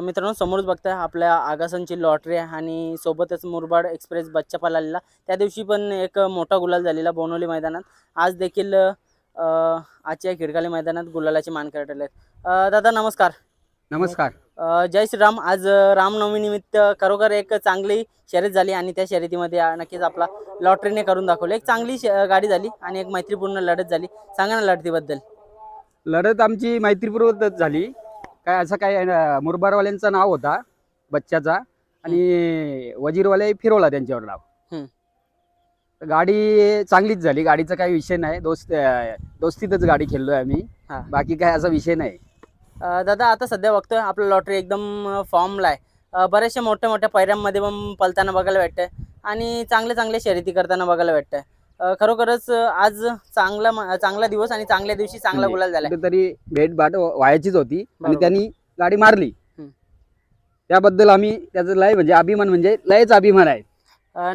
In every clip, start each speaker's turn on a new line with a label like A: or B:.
A: मित्रांनो समोरच बघताय आपल्या आगासांची लॉटरी आहे आणि सोबतच मुरबाड एक्सप्रेस बच्चा पळालेला त्या दिवशी पण एक मोठा गुलाल झालेला बोनवली मैदानात. आज देखील आजच्या खिडकाली मैदानात गुलालाचे मान करटले दादा नमस्कार.
B: नमस्कार.
A: जय श्रीराम. आज अ, रामनवमी निमित्त खरोखर एक चांगली शर्यत झाली आणि त्या शर्यतीमध्ये नक्कीच आपला लॉटरीने करून दाखवलं. एक चांगली गाडी झाली आणि एक मैत्रीपूर्ण लढत झाली. सांगा ना लढतीबद्दल.
B: लढत आमची मैत्रीपूर्वकच झाली. काय असं काय मुरबारवाल्यांचं नाव होता बच्च्याचा. आणि वजीरवाले फिरवला त्यांच्यावर नाव गाडी चांगलीच झाली. गाडीचा काही विषय नाही. दोस्त दोस्तीतच गाडी खेळलोय आम्ही.
A: हा.
B: बाकी काय असा विषय नाही.
A: दादा आता सध्या बघतोय आपलं लॉटरी एकदम फॉर्मला आहे. बऱ्याचशा मोठ्या मोठ्या पैऱ्यांमध्ये पण पलताना बघायला भेटतंय. आणि चांगले चांगले शर्यती करताना बघायला भेटतंय. खरोखरच आज चांगला चांगला दिवस आणि चांगल्या दिवशी चांगला
B: म्हणजे
A: गुलाल झाला
B: कुठेतरी भेट भाट व्हायचीच होती आणि. त्यांनी गाडी मारली. त्याबद्दल आम्ही त्याचं लय म्हणजे अभिमान म्हणजे लयच अभिमान आहे.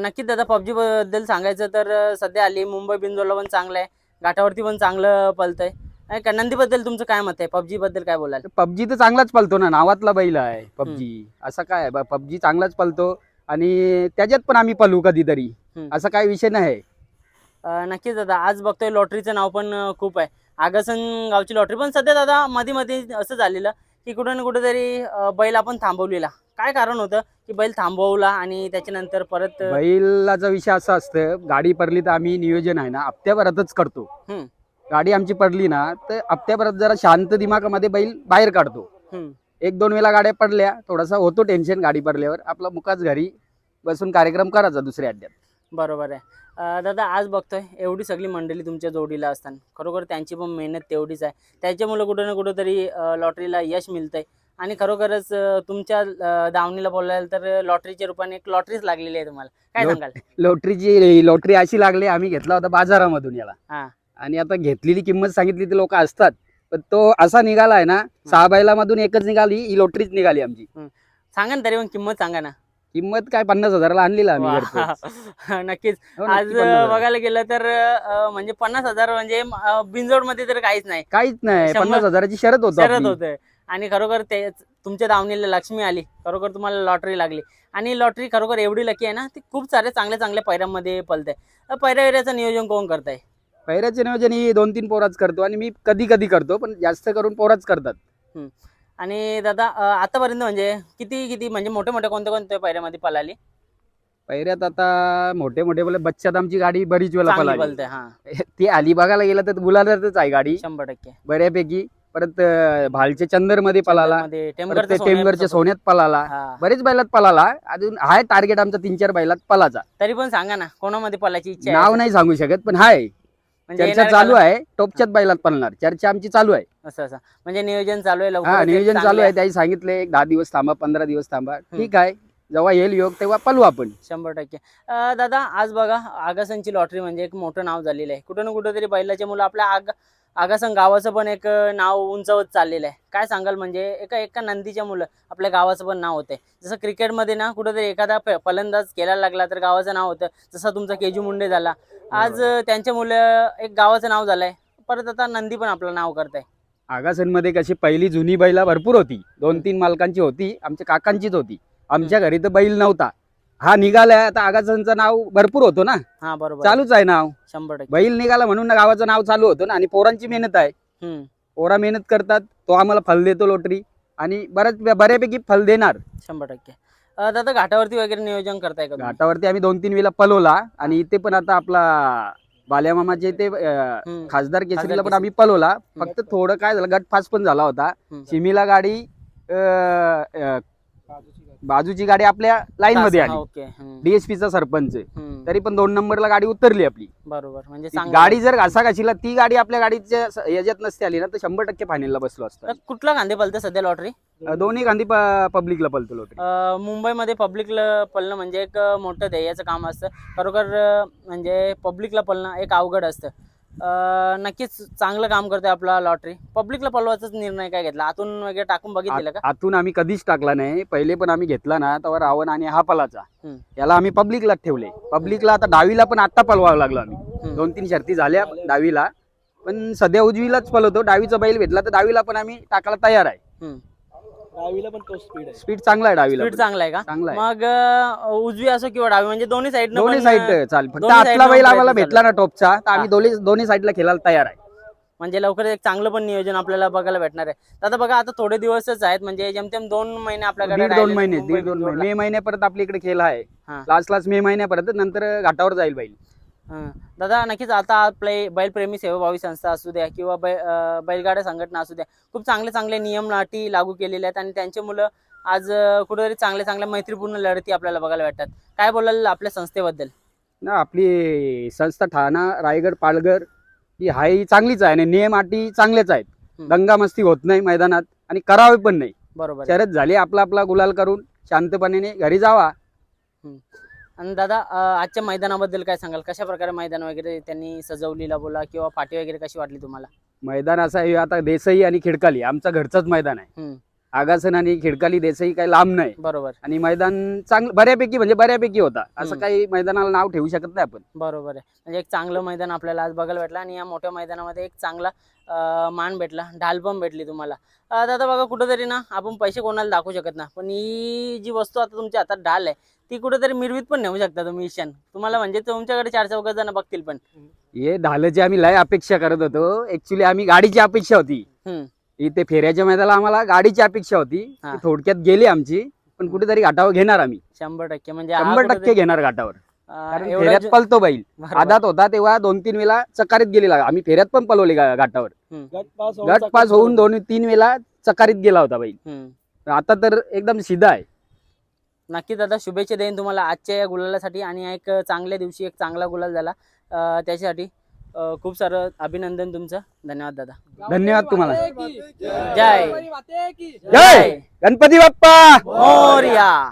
A: नक्कीच दादा पबजी बद्दल सांगायचं तर सध्या आली मुंबई बिंदोला पण चांगलं आहे. घाटावरती पण चांगलं पलतंय आणि नंदीबद्दल तुमचं काय मत आहे? पबजी बद्दल काय बोलाल?
B: पबजी तर चांगलाच पलतो ना नावातला बैल आहे पबजी. असं काय पबजी चांगलाच पलतो आणि त्याच्यात पण आम्ही पलू कधीतरी. असा काही विषय नाही.
A: नक्कीच दादा. आज बघतोय लॉटरीचं नाव पण खूप आहे. आगासन गावची लॉटरी. पण सध्या दादा मध्ये मध्ये असं झालेलं की कुठं ना कुठेतरी बैल आपण थांबवलेला. काय कारण होतं की बैल थांबवला आणि त्याच्यानंतर परत
B: बैलाचा विषय असा असतं गाडी पडली तर आम्ही नियोजन आहे ना हप्त्याभरातच करतो. गाडी आमची पडली ना तर हप्त्याभरात जरा शांत दिमागामध्ये बैल बाहेर काढतो. एक दोन वेळा गाड्या पडल्या थोडासा होतो टेन्शन गाडी पडल्यावर. आपला मुकाच घरी बसून कार्यक्रम करायचा दुसऱ्या अड्ड्यात.
A: बरोबर आहे. अ, दादा आज बघतोय एवढी सगळी मंडळी तुमच्या जोडीला असताना खरोखर त्यांची पण मेहनत तेवढीच आहे. त्याच्यामुळे कुठं ना कुठंतरी लॉटरीला यश मिळतंय. आणि खरोखरच अ, तुमच्या अ, दावणीला बोलायला तर लॉटरीच्या रूपाने एक लॉटरीच लागलेली आहे तुम्हाला. काय सांगाल?
B: लॉटरीची लॉटरी अशी लागली आम्ही घेतला होता बाजारामधून याला.
A: हा.
B: आणि आता घेतलेली किंमत सांगितली ते लोक असतात. पण तो असा निघाला आहे ना सहा बैलामधून एकच निघाली ही लॉटरीच निघाली आमची.
A: सांगा ना तरी पण किंमत सांगा ना.
B: किंमत काय पन्नास हजाराला आणलेला आम्ही
A: वा.
B: घरपोच.
A: नक्कीच.
B: हो, नक्की
A: आज
B: पन्नास हजार.
A: बघायला गेलं तर अ, म्हणजे पन्नास हजार म्हणजे बिंजोडमध्ये तर काहीच नाही.
B: काहीच नाही.
A: शंभर-
B: पन्नास हजाराची शरत होत
A: शरत होते आणि खरोखर ते तुमच्या दावणीला लक्ष्मी आली. खरोखर तुम्हाला लॉटरी लागली. आणि लॉटरी खरोखर एवढी लकी आहे ना ती खूप सारे चांगल्या चांगल्या पैऱ्यांमध्ये पलते पैऱ्या वैऱ्याचं नियोजन कोण करताय?
B: पैऱ्याचे नियोजन ही दोन तीन पोराच करतो आणि मी कधी कधी करतो पण जास्त करून पोराच करतात.
A: आणि दादा आतापर्यंत म्हणजे किती किती म्हणजे मोठे मोठे कोणत्या कोणत्या पैऱ्यामध्ये पळाली
B: पैऱ्यात आता मोठे मोठे बोले बच्चात आमची गाडी बरीच वेळा
A: चांगली
B: पळाली
A: पलते हा.
B: ती आली बघायला गेलं तर गुलालातच आहे गाडी.
A: शंभर टक्के.
B: बऱ्यापैकी. परत अं, भालचे चंदरमध्ये पळाला
A: मध्ये
B: परत
A: टेमगरचं
B: ते
A: सोन्याचं
B: टेमगरच्या. सोन्यात पळाला
A: हा.
B: बरेच बैलात पळाला अजून हाय टार्गेट आमचा तीन चार बैलात पळाचा
A: तरी पण सांगा ना कोणामध्ये पळायची इच्छा
B: नाव नाही सांगू शकत पण हाय. चर्चा
A: येणाऱ्या
B: चालू आहे. टॉपच्याच बैलात पळणार चर्चा आमची चालू आहे.
A: असं असं. म्हणजे नियोजन चालू आहे
B: हा
A: लवकर
B: नियोजन चालू आहे. त्याही सांगितले. एक दहा दिवस थांबा पंधरा दिवस थांबा. ठीक आहे. जेव्हा येईल योग तेव्हा पळू आपण.
A: शंभर टक्के. अं, दादा आज बघा आगासनची लॉटरी म्हणजे एक मोठं नाव झालेलं आहे. कुठं ना कुठं तरी बैलाचे मुलं आपल्या आग आगासन गावाचं पण एक नाव उंचावत चाललेलं आहे. काय सांगाल म्हणजे एका एका नंदीच्या मुलं आपल्या गावाचं पण नाव होतंय. जसं क्रिकेटमध्ये ना कुठंतरी एखादा फलंदाज केला लागला तर गावाचं नाव होतं. जसं तुमचा केजू मुंडे झाला. आज त्यांच्या मुलं एक गावाचं नाव झालंय. परत आता नंदी पण आपलं नाव करताय.
B: आगासनमध्ये कशी पहिली जुनी बैला भरपूर होती. दोन तीन मालकांची होती. आमच्या काकांचीच होती. आमच्या घरी तर बैल नव्हता. हा निघालाय आता आगासनचं नाव भरपूर होतो ना.
A: हा बरोबर.
B: चालूच आहे नाव.
A: शंभर टक्के.
B: बैल निघाला म्हणून ना गावाचं नाव चालू होतं ना आणि पोरांची मेहनत आहे.
A: हम्म,
B: पोरा मेहनत करतात तो आम्हाला फल देतो लोटरी आणि बऱ्याच बऱ्यापैकी फल देणार.
A: शंभर टक्के. अं, दादा घाटावरती वगैरे नियोजन करताय का तुम्ही?
B: घाटावरती आम्ही दोन तीन वेळा पलवला आणि इथे पण आता आपला बाल्यामामाचे अं,
A: हम्म,
B: खासदार केसरीला पण
A: केसरी.
B: आम्ही पलवला. फक्त थोडं काय झालं गट फास पण झाला होता.
A: हम्म.
B: चिमीला गाडी अं, अं, बाजूची गाडी आपल्या लाईन मध्ये आली.
A: ओके. हम्म,
B: डीएसपीचा सरपंच तरी पण दोन नंबरला गाडी उतरली आपली.
A: बरोबर म्हणजे
B: गाडी जर घासाघाशीला ती गाडी आपल्या गाडीच्या याच्यात नसते आली ना तर शंभर टक्के फायनलला बसलो असतो.
A: कुठला कांदे पलते सध्या लॉटरी
B: दोन्ही गांधी पब्लिकला पलतो लोटरी
A: मुंबईमध्ये पब्लिकला पळणं म्हणजे एक मोठं ध्येयाचं काम असतं. खरोखर म्हणजे पब्लिकला पळणं एक अवघड असतं. नक्कीच चांगलं काम करतोय आपला लॉटरी पब्लिकला पळवायचाच निर्णय काय घेतला? आतून वगैरे टाकून बघितलेलं का?
B: आतून आम्ही कधीच टाकला नाही. पहिले पण आम्ही घेतला ना तेव्हा रावण आणि हा पलाचा.
A: हम्म.
B: याला आम्ही पब्लिकला ठेवले. पब्लिकला आता डावीला पण आता पलवावं लागलो आम्ही. दोन तीन शर्ती झाल्या डावीला. पण सध्या उजवीलाच पलवतो. डावीचा बैल भेटला तर डावीला पण आम्ही टाकायला तयार आहे.
A: हम्म.
C: डावीला पण तो स्पीड आहे
B: स्पीड चांगला आहे डावीला
A: स्पीड
B: पण.
A: चांगला आहे का
B: चांगला आहे
A: मग अं, उजवी असो किंवा डावी म्हणजे दोन्ही साईड
B: दोन्ही साईड चालेल फक्त
A: दोन्ही
B: आतला
A: side नं
B: बैल आम्हाला
A: चालू.
B: भेटला ना टॉपचा तर आम्ही. दोन्ही दोन्ही साईडला खेळायला तयार आहे
A: म्हणजे लवकर एक चांगलं पण नियोजन आपल्याला बघायला भेटणार आहे आता बघा आता थोडे दिवसच आहेत म्हणजे जेमतेम दोन महिने आपल्याकडे
B: दीड दोन
A: राहिलेत
B: महिने
A: मुंबई
B: दीड दोन. महिने मे महिन्यापर्यंत आपल्या इकडे खेळ आहे
A: हा.
B: लास्ट लास्ट मे महिन्यापर्यंत नंतर घाटावर जाईल बैल
A: हं. दादा नक्कीच आता आपले बैलप्रेमी सेवाभावी संस्था असू द्या किंवा बै बैलगाड्या संघटना असू द्या खूप चांगले चांगले नियम अटी लागू केलेले आहेत आणि त्यांची मुलं आज कुठेतरी चांगल्या चांगल्या मैत्रीपूर्ण लढती आपल्याला बघायला भेटतात. काय बोलाल आपल्या संस्थेबद्दल?
B: ना आपली संस्था ठाणा रायगड पालघर ही हाय चांगलीच आहे आणि नियम अटी चांगलेच आहेत.
A: हम्म.
B: दंगामस्ती होत नाही मैदानात आणि करावे पण नाही.
A: बरोबर.
B: शरद झाली आपला आपला गुलाल करून शांतपणे घरी जावा.
A: आणि दादा आजच्या मैदानाबद्दल काय सांगाल? कशा प्रकारे मैदान वगैरे त्यांनी सजवलीला बोला किंवा पाठी वगैरे कशी वाटली तुम्हाला?
B: मैदान असं आहे आता देसाई आणि खिडकाली आमचा घरचंच मैदान आहे.
A: हम्म.
B: आगासन आणि खिडकाली देसाई काही लांब नाही.
A: बरोबर.
B: आणि मैदान चांगलं बऱ्यापैकी म्हणजे बऱ्यापैकी होता. असं. काही मैदानाला नाव ठेवू शकत नाही आपण.
A: बरोबर आहे. म्हणजे एक चांगलं मैदान आपल्याला आज बघायला भेटलं आणि या मोठ्या मैदानामध्ये एक चांगला अं, मान भेटला ढाल पण भेटली तुम्हाला. अं, दादा बघा कुठंतरी ना आपण पैसे कोणाला दाखवू शकत ना पण ही जी वस्तू आता तुमच्या हातात ढाल आहे ती कुठेतरी मिरवीत पण नेऊ शकता तुम्ही ईशान. तुम्हाला म्हणजे तुमच्याकडे चार चौघ जण बघतील पण.
B: हे ढालची आम्ही लय अपेक्षा करत होतो. ऍक्च्युली आम्ही गाडीची अपेक्षा होती.
A: हम्म.
B: इथे फेऱ्याच्या मैदानाला आम्हाला गाडीची अपेक्षा होती.
A: हा.
B: थोडक्यात गेली आमची. पण कुठेतरी घाटावर घेणार आम्ही.
A: शंभर टक्के. म्हणजे हा
B: शंभर टक्के
A: कुठेतरी,
B: घेणार घाटावर
A: अं,
B: कारण
A: एवढं
B: फेऱ्यात
A: ज-
B: पलतो बैल.
A: बरोबर.
B: आदात होता तेव्हा दोन तीन वेळा चकारीत गेलेला. आम्ही फेऱ्यात पण पलवले गा- घाटावर
C: गट पास होऊन
B: गट पास
C: चाकरी
B: होऊन
C: चालू.
B: दोन तीन वेळा चकारीत गेला होता बैल.
A: हम्म.
B: आता तर एकदम सीधा आहे.
A: नक्की दादा शुभेच्छा देईन तुम्हाला आजच्या या गुलालासाठी. आणि एक चांगल्या दिवशी एक चांगला गुलाल झाला. अं, त्याच्यासाठी अं, खूप सारं अभिनंदन तुमचं. धन्यवाद दादा.
B: धन्यवाद तुम्हाला.
A: जय.
B: जय. गणपती बाप्पा.
A: मोरया.